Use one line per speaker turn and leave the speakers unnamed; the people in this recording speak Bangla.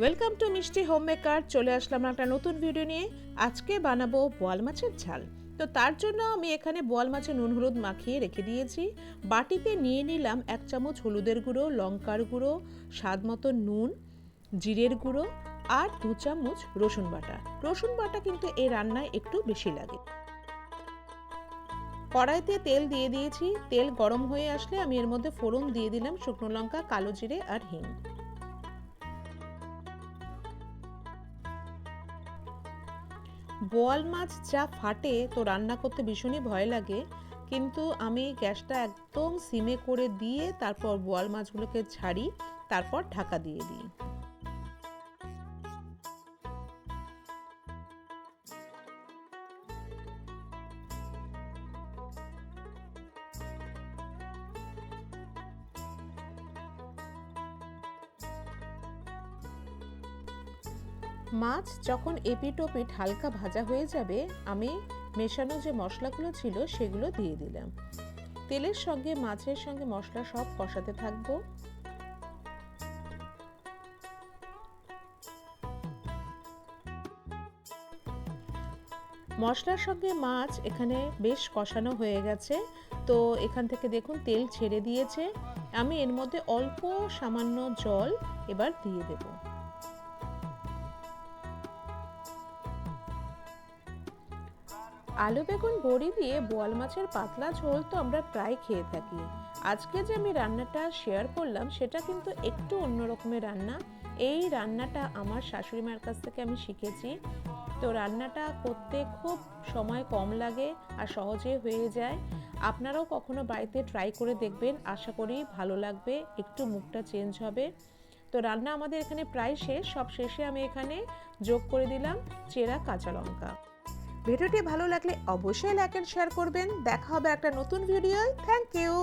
Welcome to Mishti home maker চলে আসলাম একটা নতুন ভিডিও নিয়ে। আজকে বানাবো বোয়াল মাছের ঝাল। তো তার জন্য আমি এখানে বোয়াল মাছে নুন, হলুদ মাখিয়ে রেখে দিয়েছি। বাটিতে নিয়ে নিলাম এক চামচ হলুদের গুঁড়ো, লঙ্কার গুঁড়ো, স্বাদ মতো নুন, জিরের গুঁড়ো আর দু চামচ রসুন বাটা। রসুন বাটা কিন্তু এই রান্নায় একটু বেশি লাগে। কড়াইতে তেল দিয়ে দিয়েছি। তেল গরম হয়ে আসলে আমি এর মধ্যে ফোড়ন দিয়ে দিলাম শুকনো লঙ্কা, কালো জিরে আর হিং। বোয়াল মাছ যা ফাটে তো রান্না করতে ভীষণই ভয় লাগে, কিন্তু আমি গ্যাসটা একদম সিমে করে দিয়ে তারপর বোয়াল মাছগুলোকে ছাড়ি, তারপর ঢাকা দিয়ে দিই। মাছ যখন এপিটোপিট হালকা ভাজা হয়ে যাবে, আমি মেশানো যে মশলাগুলো ছিল সেগুলো দিয়ে দিলাম। তেলের সঙ্গে মাছের সঙ্গে মশলা সব কষাতে থাকব। মশলার সঙ্গে মাছ এখানে বেশ কষানো হয়ে গেছে। তো এখান থেকে দেখুন, তেল ছেড়ে দিয়েছে। আমি এর মধ্যে অল্প সামান্য জল এবার দিয়ে দেবো। আলু, বেগুন, বড়ি দিয়ে বোয়াল মাছের পাতলা ঝোল তো আমরা প্রায় খেয়ে থাকি। আজকে যে আমি রান্নাটা শেয়ার করলাম, সেটা কিন্তু একটু অন্য রকমের রান্না। এই রান্নাটা আমার শাশুড়ি মার কাছ থেকে আমি শিখেছি। তো রান্নাটা করতে খুব সময় কম লাগে আর সহজে হয়ে যায়। আপনারাও কখনো বাড়িতে ট্রাই করে দেখবেন, আশা করি ভালো লাগবে, একটু মুখটা চেঞ্জ হবে। তো রান্না আমাদের এখানে প্রায় শেষ, সব শেষে আমি এখানে যোগ করে দিলাম চেরা কাঁচা লঙ্কা। ভিডিওটি ভালো লাগলে অবশ্যই লাইক এন্ড শেয়ার করবেন। দেখা হবে একটা নতুন ভিডিও থ্যাংক ইউ